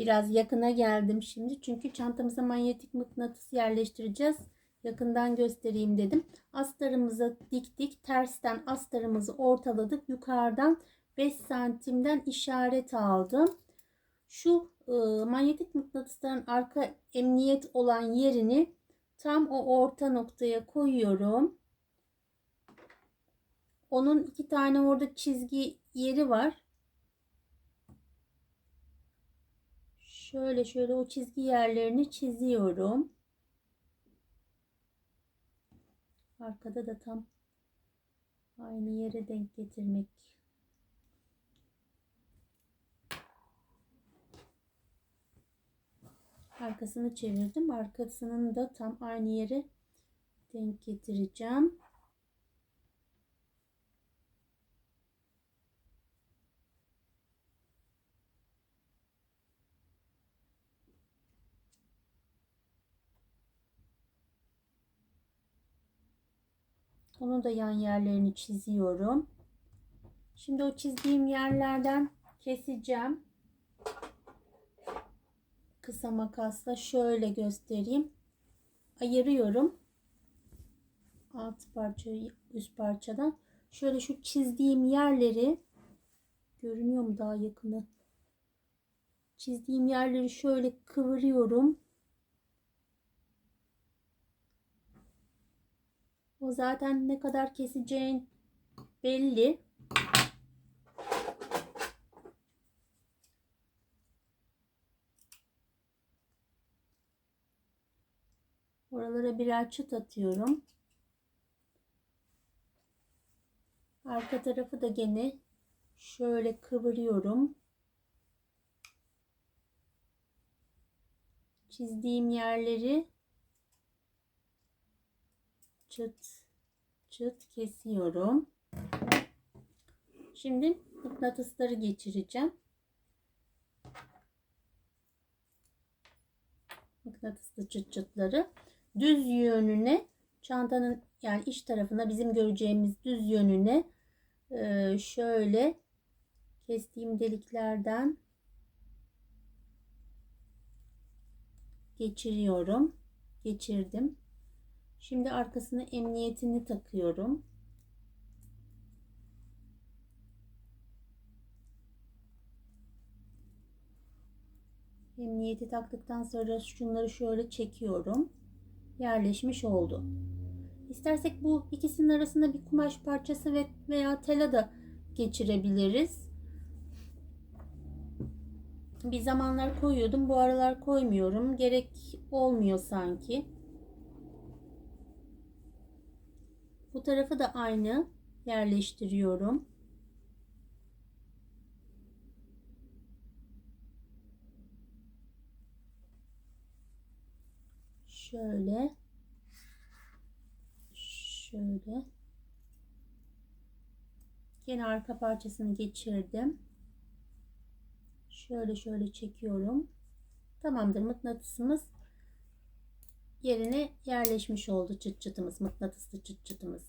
Biraz yakına geldim şimdi. Çünkü çantamıza manyetik mıknatıs yerleştireceğiz. Yakından göstereyim dedim. Astarımızı diktik. Tersten astarımızı ortaladık. Yukarıdan 5 santimden işaret aldım. Şu e, manyetik mıknatısların arka emniyet olan yerini tam o orta noktaya koyuyorum. Onun iki tane orada çizgi yeri var. Şöyle şöyle o çizgi yerlerini çiziyorum. Arkada da tam aynı yere denk getirmek. Arkasını çevirdim. Arkasının da tam aynı yere denk getireceğim. Onu da yan yerlerini çiziyorum. Şimdi o çizdiğim yerlerden keseceğim. Kısa makasla şöyle göstereyim. Ayırıyorum. Alt parçayı üst parçadan. Şöyle şu çizdiğim yerleri görünüyor mu daha yakını? Çizdiğim yerleri şöyle kıvırıyorum. Zaten ne kadar keseceğin belli. Oralara birer çıt atıyorum. Arka tarafı da gene şöyle kıvırıyorum. Çizdiğim yerleri çıt çıt kesiyorum. Şimdi mıknatısları geçireceğim. Mıknatıslı çıt çıtları düz yönüne çantanın yani iç tarafına bizim göreceğimiz düz yönüne e, şöyle kestiğim deliklerden geçiriyorum. Geçirdim. Şimdi arkasına emniyetini takıyorum. Emniyeti taktıktan sonra şunları şöyle çekiyorum. Yerleşmiş oldu. İstersek bu ikisinin arasında bir kumaş parçası ve veya tela da geçirebiliriz. Bir zamanlar koyuyordum. Bu aralar koymuyorum. Gerek olmuyor sanki. Bu tarafı da aynı yerleştiriyorum. Şöyle. Şöyle. Yine arka parçasını geçirdim. Şöyle şöyle çekiyorum. Tamamdır mıknatısımız yerine yerleşmiş oldu çıt çıtımız, mıknatıslı çıt çıtımız.